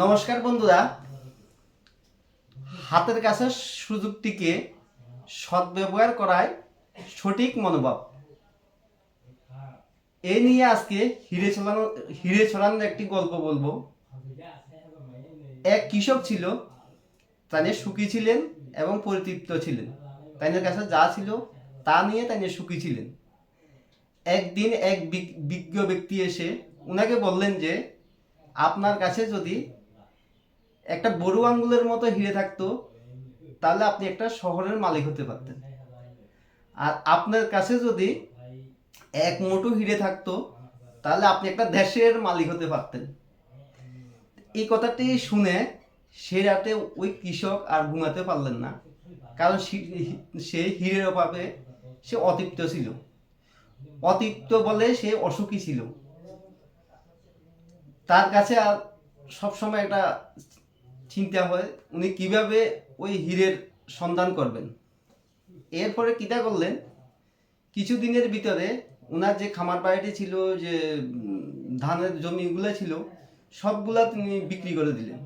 নমস্কার বন্ধুরা। হাতের কাছে সুযোগটিকে সদ্ব্যবহার করায় সঠিক মনোভাব। এ নিয়ে আজকে হিরে ছড়ানো হিরে ছড়ানোর একটি গল্প বলব। এক কৃষক ছিল তানে সুখী ছিলেন এবং পরিতৃপ্ত ছিলেন। তাইনের কাছে যা ছিল, তা নিয়ে তাইনে সুখী ছিলেন। একদিন এক বিজ্ঞ ব্যক্তি এসে উনাকে বললেন যে, আপনার কাছে যদি একটা বড়ু আঙ্গুলের মতো হিরে থাকতো, তাহলে আপনি একটা শহরের মালিক হতে পারতেন। আর আপনার কাছে যদি এক মুঠো হিরে থাকতো, তাহলে আপনি একটা দেশের মালিক হতে পারতেন। এই কথাটি শুনে সে রাতে ওই কৃষক আর ঘুমাতে পারলেন না, কারণ সে- হিরের অভাবে সে অতৃপ্ত ছিল। অতৃপ্ত বলে সে অসুখী ছিল। তার কাছে আর সবসময় একটা চিন্তা হয় উনি কীভাবে ওই হীরের সন্ধান করবেন। এরপরে কিটা করলেন, কিছুদিনের ভিতরে ওনার যে খামার বাড়িটি ছিল, যে ধানের জমিগুলো ছিল, সবগুলা তিনি বিক্রি করে দিলেন।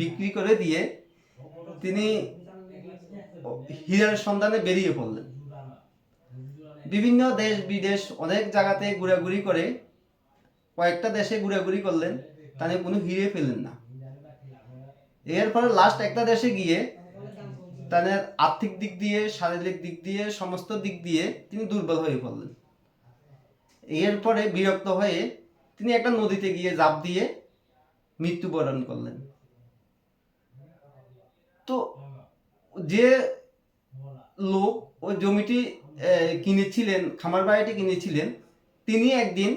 বিক্রি করে দিয়ে তিনি হীরার সন্ধানে বেরিয়ে পড়লেন। বিভিন্ন দেশ বিদেশ অনেক জায়গাতে ঘোরাঘুরি করে কয়েকটা দেশে ঘোরাঘুরি করলেন তাহলে কোনো হিরে পেলেন না। এরপরে লাস্ট একটা দেশে গিয়ে তাদের আর্থিক দিক দিয়ে, শারীরিক দিক দিয়ে, সমস্ত দিক দিয়ে তিনি দুর্বল হয়ে পড়লেন। এরপরে বিরক্ত হয়ে তিনি একটা নদীতে গিয়ে জাপ দিয়ে মৃত্যুবরণ করলেন। তো যে লোক ওই জমিটি কিনেছিলেন, খামার বাড়িটি কিনেছিলেন, তিনি একদিন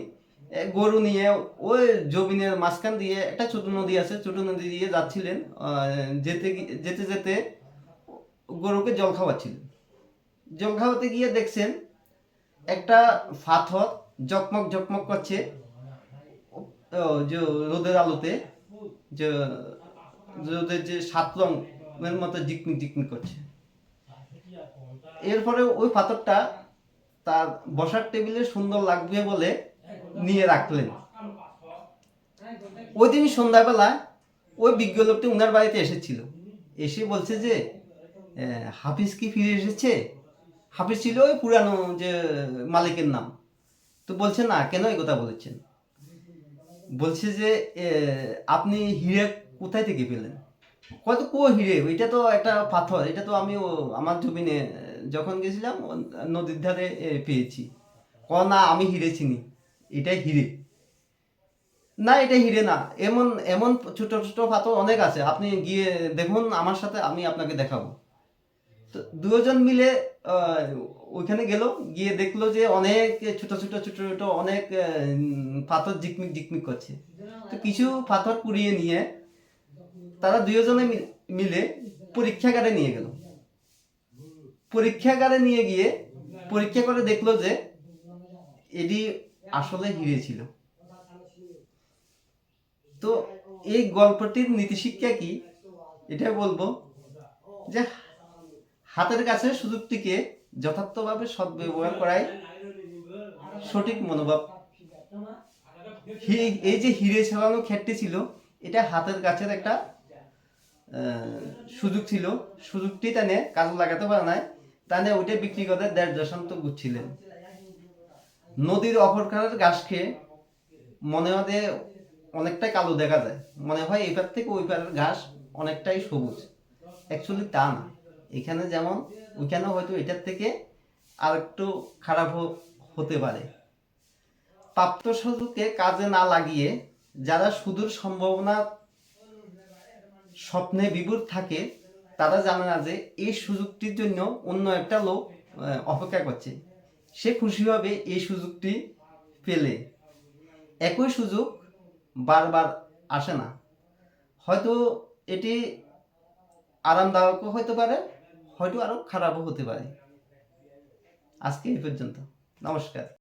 গরু নিয়ে, ওই জমিনের মাঝখান দিয়ে একটা ছোট নদী আছে, ছোট নদী দিয়ে যাচ্ছিলেন যেতে যেতে যেতে গরুকে জল খাওয়াচ্ছিলেন। জল খাওয়াতে গিয়ে দেখছেন একটা পাথর জকমক জকমক করছে যে রোদের আলোতে, যে রোদের যে সাত রঙের মতো জিকমিক জিকমিক করছে। এরপরে ওই পাথরটা তার বসার টেবিলে সুন্দর লাগবে বলে নিয়ে রাখলেন। ওই দিন সন্ধ্যাবেলা ওই বিজ্ঞ লোকটি উনার বাড়িতে এসেছিল। এসে বলছে যে হাফিজ কি ফিরে এসেছে? হাফিজ ছিল ওই পুরানো যে মালিকের নাম। তো বলছে, না, কেন এই কথা বলেছেন? বলছে যে আপনি হিরে কোথায় থেকে পেলেন? কত কো হিরে? এটা তো একটা পাথর। এটা তো আমি আমার জমিনে যখন গেছিলাম নদীর ধারে পেয়েছি। ক না, আমি হিরে চিনি। এটাই হিরে। না এটা হিরে না। এমন এমন ছোট ছোট পাথর অনেক আছে। আপনি গিয়ে দেখুন, আমার সাথে আমি আপনাকে দেখাবো। তো দুজন মিলে ওইখানে গেল, গিয়ে দেখল যে অনেক ছোট ছোট ছোট ছোট অনেক পাথর জিকমিক জিকমিক করছে। তো কিছু পাথর কুড়িয়ে নিয়ে তারা দুজনে মিলে পরীক্ষাগারে নিয়ে গেল। পরীক্ষাগারে নিয়ে গিয়ে পরীক্ষা করে দেখল যে এটি আসলে হিরে ছিল। তো এই গল্পটির নীতিশিক্ষা কি? এটা বলব যে হাতের কাছে সুযোগটিকে যথার্থভাবে সদ্ব্যবহার করাই সঠিক মনোভাব। এই যে হিরে ছাড়ানো ক্ষেতটি ছিল, এটা হাতের কাছের একটা সুযোগ ছিল। সুযোগটি তানে কাজে লাগাতে পারে নাই। তানে ওইটা বিক্রি করে দেড় দশান্ত গুচ্ছিলেন নদীর অপরকারের ঘাস খেয়ে মনে হয় অনেকটাই কালো দেখা যায়। মনে হয় এপার থেকে ওই পারের ঘাস অনেকটাই সবুজ। অ্যাকচুয়ালি তা না। এখানে যেমন ওইখানে হয়তো এটার থেকে আর একটু খারাপ হতে পারে। প্রাপ্ত সুযোগকে কাজে না লাগিয়ে যারা সুদূর সম্ভাবনা স্বপ্নে বিভোর থাকে, তারা জানে না যে এই সুযোগটির জন্য অন্য একটা লোক অপেক্ষা করছে। সে খুশি হবে এই সুযোগটি পেলে। একই সুযোগ বারবার আসে না। হয়তো এটি আরামদায়কও হতে পারে, হয়তো আরও খারাপও হতে পারে। আজকে এই পর্যন্ত। নমস্কার।